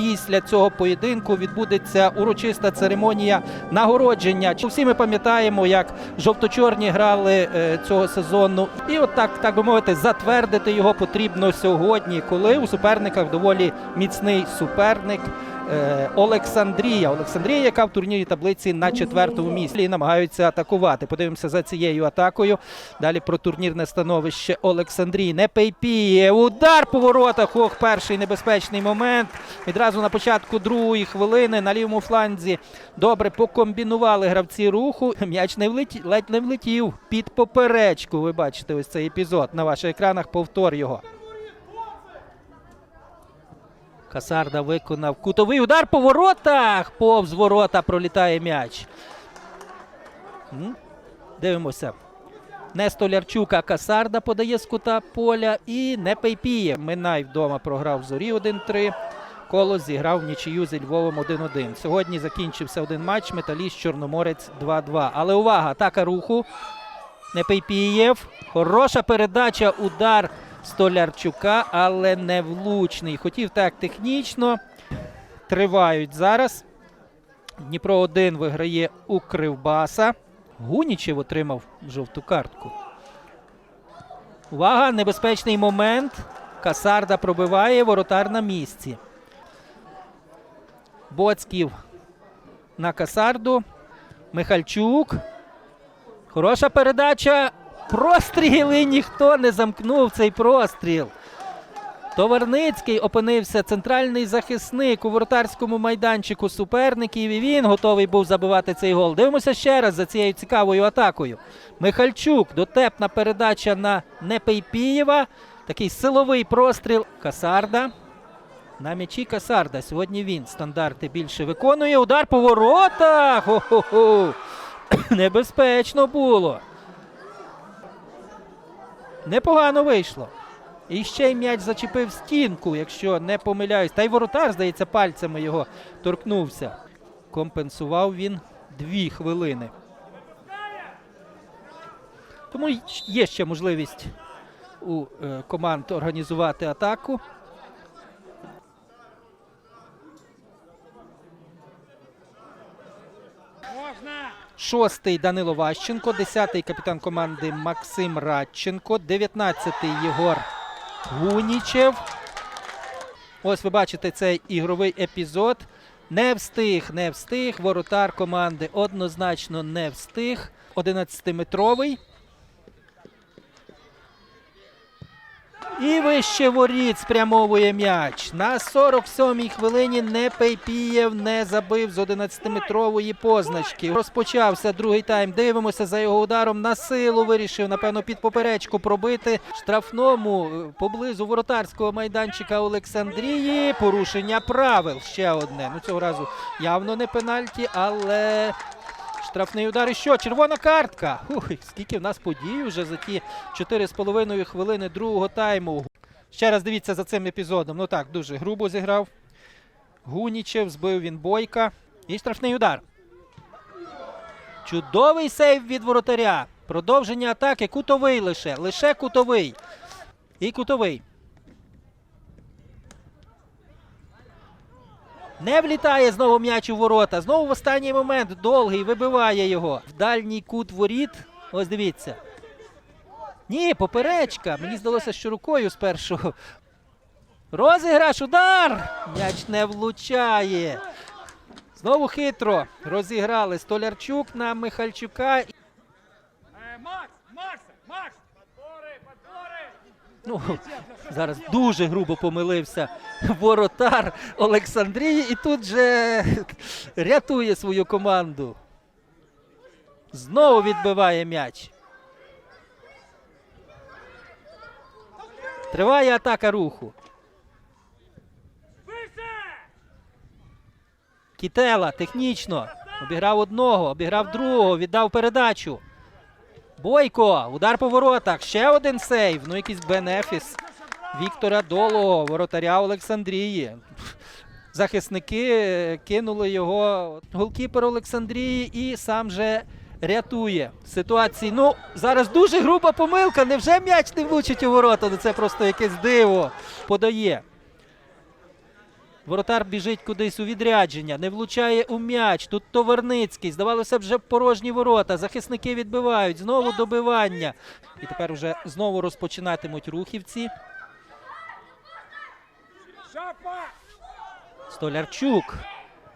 після цього поєдинку відбудеться урочиста церемонія нагородження. Всі ми пам'ятаємо, як жовто-чорні грали е, цього сезону. І от так, так би мовити, затвердити його потрібно сьогодні, коли у суперниках доволі міцний суперник. Е, Олександрія. Олександрія, яка в турнірі таблиці на четвертому місці і намагаються атакувати. Подивимося за цією атакою. Далі про турнірне становище Олександрії. Не пейпіє. Удар по воротах. Ох, перший небезпечний момент. Відразу на початку другої хвилини на лівому фланзі добре покомбінували гравці руху. М'яч не влетів, ледь не влетів під поперечку. Ви бачите ось цей епізод на ваших екранах. Повтор його. Касарда виконав кутовий удар по воротах. Повз ворота пролітає м'яч. Дивимося. Не Столярчук, Касарда подає з кута поля і не Пейпіє. Минай вдома програв в зорі 1-3. Колос зіграв в нічию зі Львовом 1-1. Сьогодні закінчився один матч. Металіст Чорноморець 2-2. Але увага! Атака руху. Не Пейпієв. Хороша передача, удар Столярчука, але не влучний. Хотів так технічно. Тривають зараз. Дніпро 1 виграє у Кривбаса. Гунічев отримав жовту картку. Увага! Небезпечний момент. Касарда пробиває воротар на місці. Боцьків на Касарду. Михальчук. Хороша передача. Простріл і ніхто не замкнув цей простріл. Товарницький опинився центральний захисник у воротарському майданчику суперників. І він готовий був забивати цей гол. Дивимося ще раз за цією цікавою атакою. Михальчук, дотепна передача на Непейпієва. Такий силовий простріл. Касарда. На м'ячі Касарда. Сьогодні він стандарти більше виконує. Удар по воротах. Хо-хо-хо. Небезпечно було. Непогано вийшло. І ще й м'яч зачепив стінку, якщо не помиляюсь. Та й воротар, здається, пальцями його торкнувся. Компенсував він дві хвилини. Тому є ще можливість у е, команд організувати атаку. Шостий Данило Ващенко, десятий капітан команди Максим Радченко, дев'ятнадцятий Єгор Гунічев. Ось ви бачите цей ігровий епізод. Не встиг, не встиг. Воротар команди однозначно не встиг. 11-метровий. І вище воріт спрямовує м'яч. На 47-й хвилині Непейпієв не забив з 11-метрової позначки. Розпочався другий тайм. Дивимося за його ударом. На силу вирішив, напевно, під поперечку пробити штрафному е, поблизу воротарського майданчика Олександрії. Порушення правил. Ще одне. Ну цього разу явно не пенальті, але Штрафний удар і що? Червона картка. Ух, скільки в нас подій вже за ті 4,5 хвилини другого тайму. Ще раз дивіться за цим епізодом. Ну так, дуже грубо зіграв. Гунічев, збив він бойка. І штрафний удар. Чудовий сейв від воротаря. Продовження атаки. Кутовий лише. Лише кутовий. І кутовий. Не влітає знову м'яч у ворота. Знову в останній момент довгий вибиває його. В дальній кут воріт. Ось дивіться. Ні, поперечка. Мені здалося, що рукою спершу. Розіграш, удар! М'яч не влучає. Знову хитро розіграли Столярчук на Михальчука. Е, Макс! Ну, зараз дуже грубо помилився воротар Олександрії і тут же рятує свою команду. Знову відбиває м'яч. Триває атака руху. Кітела технічно. Обіграв одного, обіграв другого, віддав передачу. Бойко, удар по воротах. Ще один сейв. Ну, якийсь бенефіс Віктора Долого, воротаря Олександрії. Захисники кинули його. Голкіпер Олександрії і сам же рятує ситуації. Ну, зараз дуже груба помилка. Невже м'яч не влучить у ворота? Ну це просто якесь диво. Подає. Воротар біжить кудись у відрядження, не влучає у м'яч. Тут Товарницький. Здавалося б, вже порожні ворота. Захисники відбивають. Знову добивання. І тепер вже знову розпочинатимуть рухівці. Столярчук.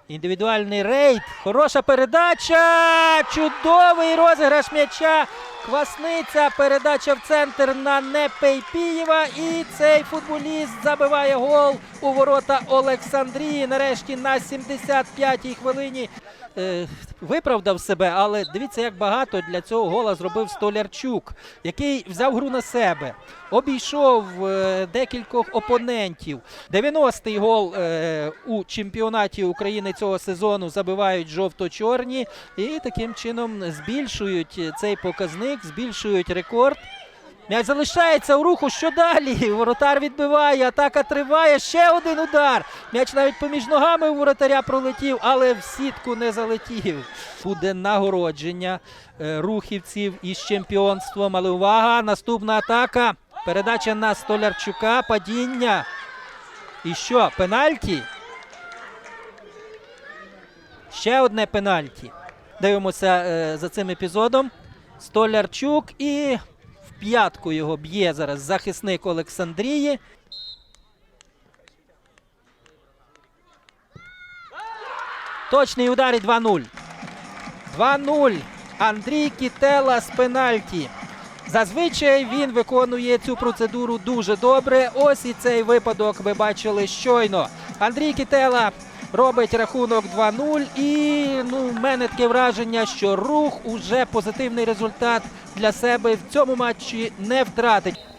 Індивідуальний рейд. Хороша передача. Чудовий розіграш м'яча. Квасниця. Передача в центр на Непейпієва. І цей футболіст забиває гол у ворота Олександрії. Нарешті на 75-й хвилині. Е, виправдав себе, але дивіться, як багато для цього гола зробив Столярчук, який взяв гру на себе, обійшов е, декількох опонентів. 90-й гол е, у чемпіонаті України цього сезону забивають жовто-чорні і таким чином збільшують цей показник, збільшують рекорд. М'яч залишається у руху. Що далі? Воротар відбиває, атака триває. Ще один удар. М'яч навіть поміж ногами у воротаря пролетів, але в сітку не залетів. Буде нагородження е, рухівців із чемпіонством. Але увага! Наступна атака. Передача на Столярчука. Падіння. І що? Пенальті? Ще одне пенальті. Дивимося е, за цим епізодом. Столярчук і п'ятку його б'є зараз захисник Олександрії. Точний удар і 2-0. 2-0. Андрій Кітела з пенальті. Зазвичай він виконує цю процедуру дуже добре. Ось і цей випадок ви бачили щойно. Андрій Кітела робить рахунок 2-0. І ну, в мене таке враження, що рух уже позитивний результат для себе в цьому матчі не втратить.